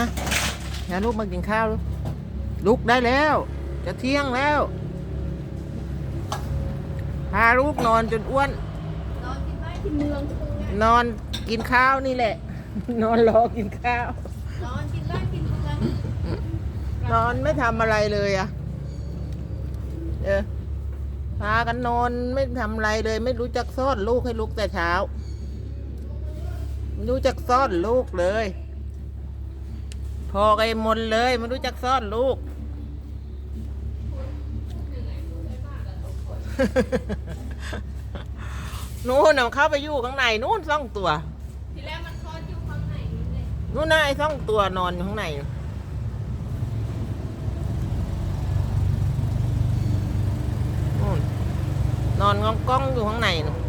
มาอย่าลูกมากินข้าวลูกลุกได้แล้ว จะเที่ยงแล้ว พาลูกนอนจนอ้วน นอนกินไม้ที่เมืองทุกไงนอนกินข้าวนี่แหละ นอนรอกินข้าว นอนกินไร่กินเมืองนอนไม่ทำอะไรเลยอะเออพากันนอนไม่ทำอะไรเลย ไม่รู้จักซ่อนลูกให้ลูกแต่เช้าไม่รู้จักซ่อนลูกเลย พอไอ้มนเลยไม่รู้จักซ่อนลูก นู่นน่ะเข้าไปอยู่ข้างในนู่นซ่องตัว ทีแรกมันคลอดอยู่ข้างในนี่เลยนู่นน่ะไอ้ซ่องตัวนอนอยู่ข้างในนู่นนอนงองก้องอยู่ข้างในนู่น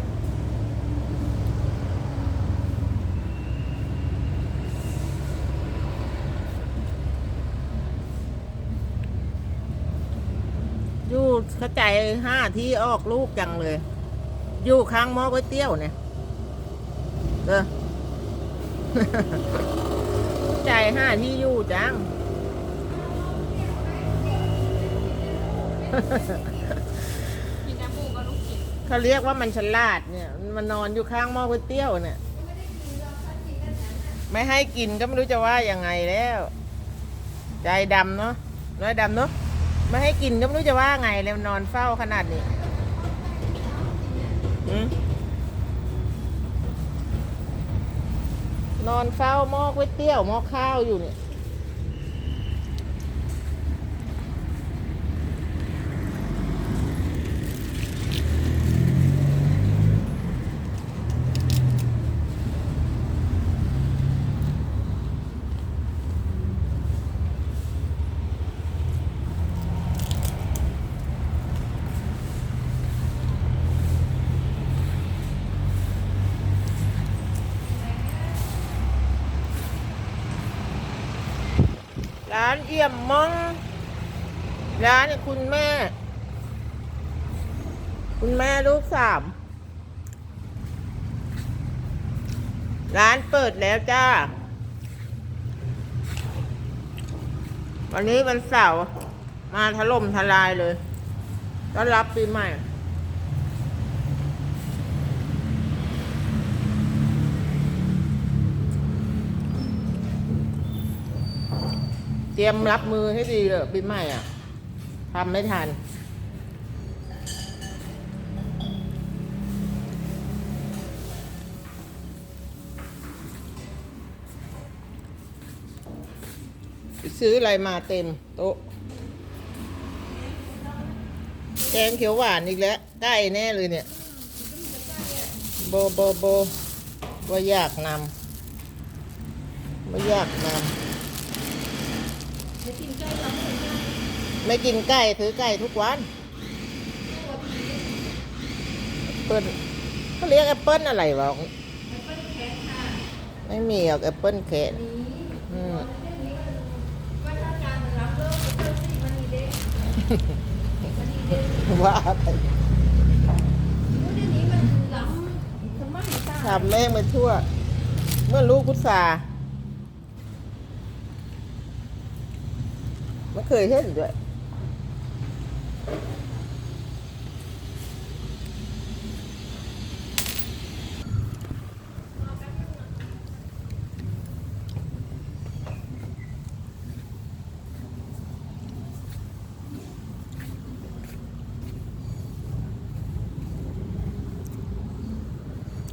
อยู่ เข้าใจห้าที่ออกลูกจังเลย อยู่ข้างหม้อก๋วยเตี๋ยวเนี่ยเออใจห้าที่อยู่จังกินน้ำมูกก็ลูกกินเขาเรียกว่ามันฉลาดเนี่ย มันนอนอยู่ข้างหม้อก๋วยเตี๋ยวเนี่ย ไม่ให้กินก็ไม่รู้จะว่ายังไงแล้ว ใจดำเนาะน้อยดำเนาะ ไม่ให้กินก็ไม่รู้จะว่าไงแล้วนอนเฝ้าขนาดนี้นอนเฝ้าหม้อก๋วยเตี๋ยวหม้อข้าวอยู่เนี่ย ร้านเยี่ยมมอง ร้านคุณแม่ คุณแม่ลูกสาม ร้านเปิดแล้วจ้า วันนี้วันเสาร์มาถล่มทลายเลยต้อนรับปีใหม่ เตรียมรับมือให้ดีเลยปีใหม่อะทำไม่ทัน ซื้ออะไรมาเต็มโต๊ะแกงเขียวหวานอีกแล้วใกล้แน่เลยเนี่ย โบโบโบว่าอยากนำไม่อยากนำ จะกินไก่ร้อนเลยนะไม่กินไก่ซื้อไก่ทุกวันเปิ้ลเขาเรียกแอปเปิ้ลอะไรวะแอปเปิ้ลแคทค่ะไม่มีหรอกแอปเปิ้ลแขนนี่อืมว่าถ้าการมันรับเลิกแอปเปิ้ลสิมันมีเด้มันมีเด้ว่าไปเดี๋ยวนี้มันล้ำสมัยตาทำแม่งไปทั่ว เมื่อลูกพุทรา ไม่เคยเห็นด้วย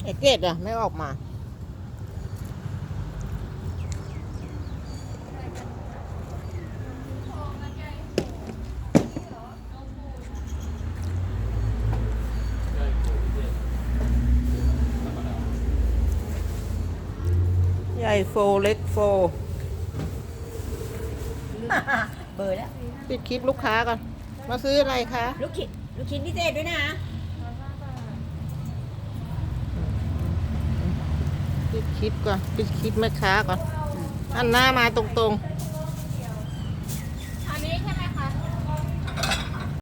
ไอเกดอะไม่ออกมา ใหญ่โฟเล็กโฟ เบอร์แล้ว ปิดคลิปลูกค้าก่อน มาซื้ออะไรคะ ลูกชิ้นลูกชิ้นพิเศษด้วยนะ ปิดคลิปก่อน ปิดคลิปแม่ค้าก่อนหันหน้ามาตรง